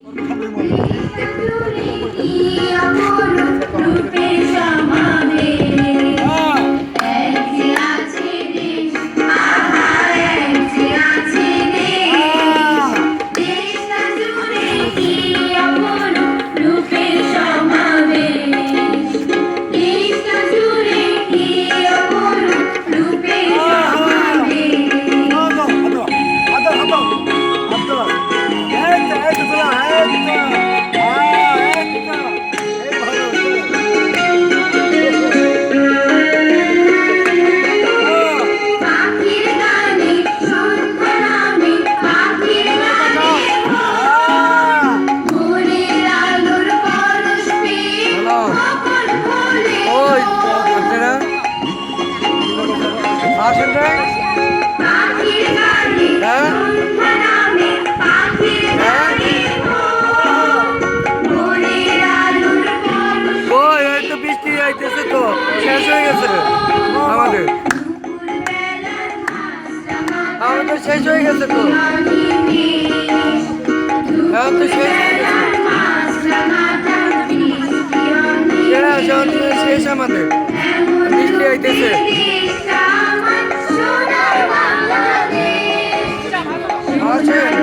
嗯。হবে আমার তো শেষ হয়ে গেছে তো। এখন তো শেষ সেরা শেষ আমাদের। বৃষ্টি আইতেছে। আছে